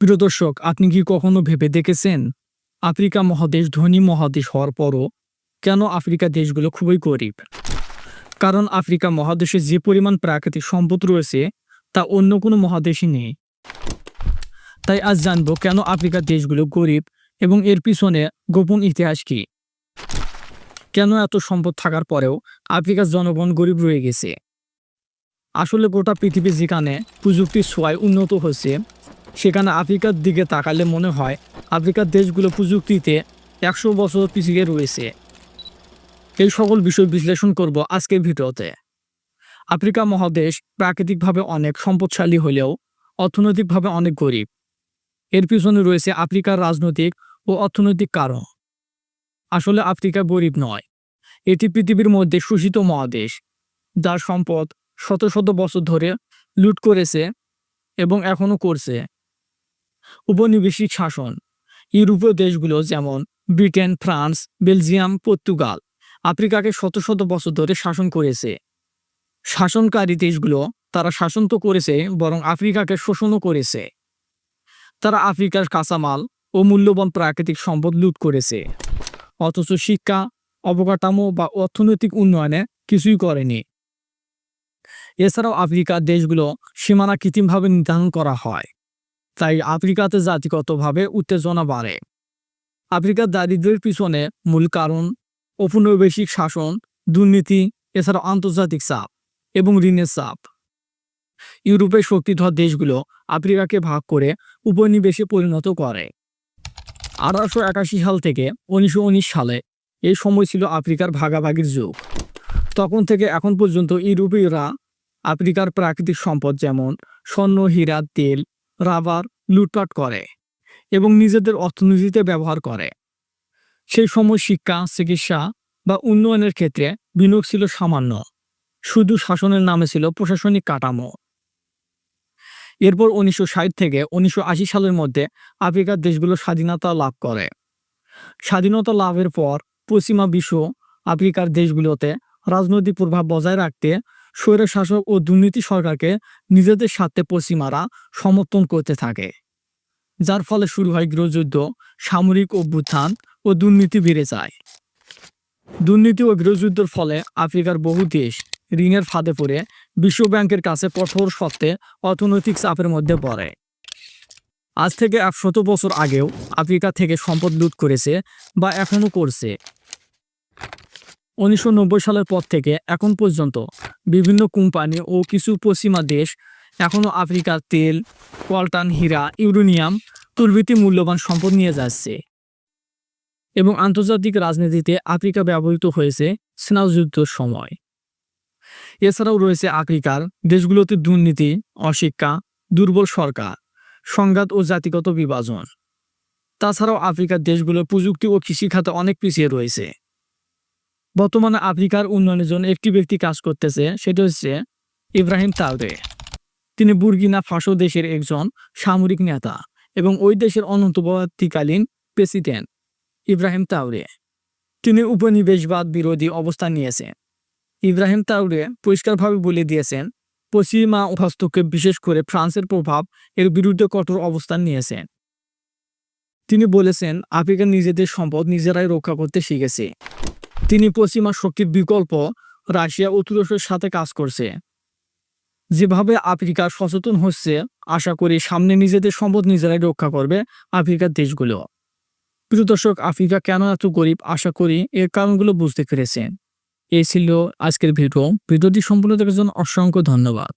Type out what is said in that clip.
প্রিয় দর্শক, আপনি কি কখনো ভেবে দেখেছেন আফ্রিকা মহাদেশ ধনী মহাদেশ হওয়ার পরও কেন আফ্রিকা দেশগুলো খুবই গরিব? কারণ আফ্রিকা মহাদেশে যে পরিমাণ প্রাকৃতিক সম্পদ রয়েছে, তা অন্য কোনো মহাদেশে নেই। তাই আজ জানব কেন আফ্রিকার দেশগুলো গরিব এবং এর পিছনে গোপন ইতিহাস কি? কেন এত সম্পদ থাকার পরেও আফ্রিকার জনগণ গরিব রয়ে গেছে? আসলে গোটা পৃথিবী যেখানে প্রযুক্তির ছোঁয়ায় উন্নত হচ্ছে সেখানে আফ্রিকার দিকে তাকালে মনে হয় আফ্রিকার দেশগুলো প্রযুক্তিতে একশো বছর পিছিয়ে রয়েছে। এই সকল বিষয় বিশ্লেষণ করব আজকের ভিডিওতে। আফ্রিকা মহাদেশ প্রাকৃতিকভাবে অনেক সম্পদশালী হলেও অর্থনৈতিকভাবে অনেক গরিব। এর পিছনে রয়েছে আফ্রিকার রাজনৈতিক ও অর্থনৈতিক কারণ। আসলে আফ্রিকা গরিব নয়, এটি পৃথিবীর মধ্যে শোষিত মহাদেশ। যার সম্পদ শত শত বছর ধরে লুট করেছে এবং এখনও করছে। উপনিবেশিক শাসন, ইউরোপীয় দেশগুলো যেমন ব্রিটেন, ফ্রান্স, বেলজিয়াম, পর্তুগাল, আফ্রিকাকে শত শত বছর ধরে শাসন করেছে। শাসনকারী দেশগুলো তারা শাসন তো করেছে, বরং আফ্রিকাকে শোষণও করেছে। তারা আফ্রিকার কাঁচামাল ও মূল্যবান প্রাকৃতিক সম্পদ লুট করেছে। অথচ শিক্ষা, অবকাঠামো বা অর্থনৈতিক উন্নয়নে কিছুই করেনি। এছাড়াও আফ্রিকার দেশগুলো সীমানা কৃত্রিমভাবে নির্ধারণ করা হয়, তাই আফ্রিকাতে জাতিগতভাবে উত্তেজনা বাড়ে। আফ্রিকার দারিদ্র্যের পিছনে মূল কারণ ঔপনিবেশিক শাসন, দুর্নীতি, এছাড়াও আন্তর্জাতিক চাপ এবং ঋণের চাপ। ইউরোপের শক্তিধর দেশগুলো আফ্রিকাকে ভাগ করে উপনিবেশে পরিণত করে। আঠারোশো একাশি সাল থেকে উনিশশো উনিশ সালে এই সময় ছিল আফ্রিকার ভাগাভাগির যুগ। তখন থেকে এখন পর্যন্ত ইউরোপীয়রা আফ্রিকার প্রাকৃতিক সম্পদ যেমন স্বর্ণ, হীরা, তেল, রাবার লুটপাট করে এবং নিজেদের অর্থনীতিতে ব্যবহার করে। সেই সময় শিক্ষা, চিকিৎসা বা উন্নয়নের ক্ষেত্রে বিনিয়োগ ছিল সামান্য। শুধু শাসনের নামে ছিল প্রশাসনিক কাঠামো। এরপর উনিশশো ষাট থেকে উনিশশো আশি সালের মধ্যে আফ্রিকার দেশগুলো স্বাধীনতা লাভ করে। স্বাধীনতা লাভের পর পশ্চিমা বিশ্ব আফ্রিকার দেশগুলোতে রাজনৈতিক প্রভাব বজায় রাখতে স্বৈরশাসক ও দুর্নীতি সরকারকে নিজেদের স্বার্থে পশ্চিমারা সমর্থন করতে থাকে, যার ফলে শুরু হয় গৃহযুদ্ধ, সামরিক অভ্যুত্থান ও দুর্নীতি বেড়ে যায়। দুর্নীতি ও গৃহযুদ্ধের ফলে আফ্রিকার বহু দেশ ঋণের ফাঁদে পড়ে বিশ্ব ব্যাংকের কাছে কঠোর সত্ত্বে অর্থনৈতিক চাপের মধ্যে পড়ে। আজ থেকে একশত বছর আগেও আফ্রিকা থেকে সম্পদ লুট করেছে বা এখনও করছে। উনিশশো নব্বই সালের পর থেকে এখন পর্যন্ত বিভিন্ন কোম্পানি ও কিছু পশ্চিমা দেশ, এখনও আফ্রিকার তেল কলটান হীরা, ইউরেনিয়াম প্রভৃতি মূল্যবান সম্পদ নিয়ে যাচ্ছে। এবং আন্তর্জাতিক রাজনীতিতে আফ্রিকা ব্যবহৃত হয়েছে স্নায়ুযুদ্ধের সময়। এছাড়াও রয়েছে আফ্রিকার দেশগুলোতে দুর্নীতি, অশিক্ষা, দুর্বল সরকার, সংঘাত ও জাতিগত বিভাজন। তাছাড়াও আফ্রিকার দেশগুলো প্রযুক্তি ও কৃষিখাতে অনেক পিছিয়ে রয়েছে। বর্তমানে আফ্রিকার উন্নয়নের জন্য একটি ব্যক্তি কাজ করতেছে, সেটা হচ্ছে ইব্রাহিম তাওরে তিনি বুর্গিনা ফাসো দেশের একজন সামরিক নেতা এবং ওই দেশের অনন্তবর্তীকালীন প্রেসিডেন্ট ইব্রাহিম তাওরে তিনি উপনিবেশবাদ বিরোধী অবস্থান নিয়েছেন। ইব্রাহিম তাওরে পরিষ্কারভাবে বলে দিয়েছেন, পশ্চিমা হস্তক্ষেপ বিশেষ করে ফ্রান্সের প্রভাব এর বিরুদ্ধে কঠোর অবস্থান নিয়েছেন। তিনি বলেছেন, আফ্রিকা নিজেদের সম্পদ নিজেরাই রক্ষা করতে শিখেছে। তিনি পশ্চিমা শক্তির বিকল্প রাশিয়া ও তুরস্কের সাথে কাজ করছে। যেভাবে আফ্রিকা সচেতন হচ্ছে, আশা করি সামনে নিজেদের সম্পদ নিজেরাই রক্ষা করবে আফ্রিকার দেশগুলো। প্রিয় দর্শক, আফ্রিকা কেন এত গরিব? আশা করি এর কারণগুলো বুঝতে পেরেছেন। এই ছিল আজকের ভিডিও। ভিডিওটি সম্পূর্ণ দেখার জন্য অসংখ্য ধন্যবাদ।